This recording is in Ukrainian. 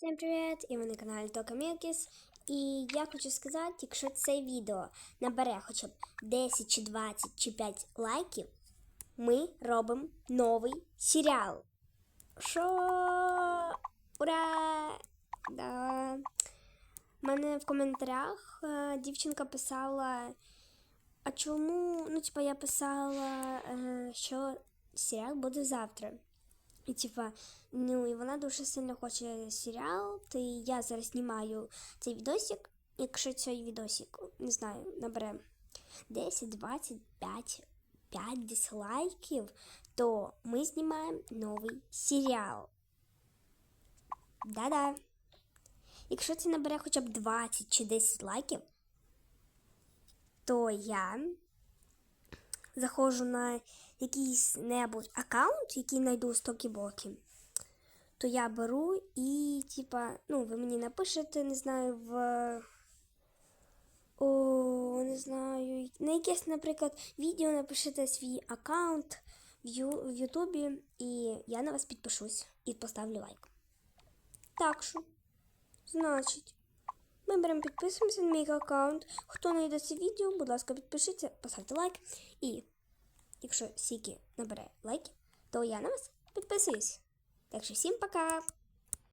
Всім привіт! І ви на каналі Тока Мілкіс. І я хочу сказати, якщо це відео набере хоча б 10 чи 20 чи 5 лайків, ми робимо новий серіал. Що? Ура! Да. У мене в коментарях е, дівчинка писала, а чому, ну, типа, я писала, е, що серіал буде завтра. І типа, ну і вона дуже сильно хоче серіал, то я зараз знімаю цей відосик. Якщо цей відосик, не знаю, набере 10, 25, 5 дизлайків, то ми знімаємо новий серіал. Да-да. Якщо це набере хоча б 20 чи 10 лайків, то я заходжу на якийсь небудь аккаунт, який знайду 100 кібоків, то я беру і, типа, ну, ви мені напишете, не знаю, в. О, не знаю, на якесь, наприклад, відео напишете свій аккаунт в Ютубі, і я на вас підпишусь і поставлю лайк. Так що, значить, ми беремо підписуємося на мій аккаунт. Хто не йде це відео, будь ласка, підпишіться, поставте лайк. І якщо Сікі набере лайки, то я на вас підписуюсь. Так що всім пока!